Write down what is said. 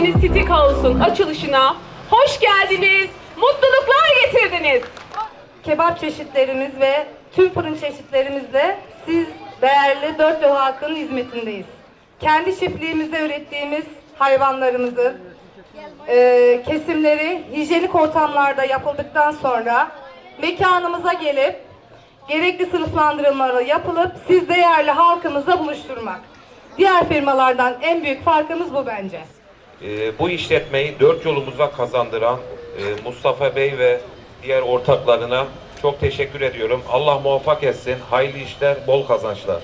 Karadeniz City House'un açılışına hoş geldiniz, mutluluklar getirdiniz. kebap çeşitlerimiz ve tüm fırın çeşitlerimizle siz değerli dört yol halkının hizmetindeyiz. Kendi çiftliğimizde ürettiğimiz hayvanlarımızı, e, kesimleri hijyenik ortamlarda yapıldıktan sonra mekanımıza gelip gerekli sınıflandırmaları yapılıp siz değerli halkımızla buluşturmak. Diğer firmalardan en büyük farkımız bu bence. Ee, bu işletmeyi dört yolumuza kazandıran e, Mustafa Bey ve diğer ortaklarına çok teşekkür ediyorum. Allah muvaffak etsin. Hayırlı işler, bol kazançlar.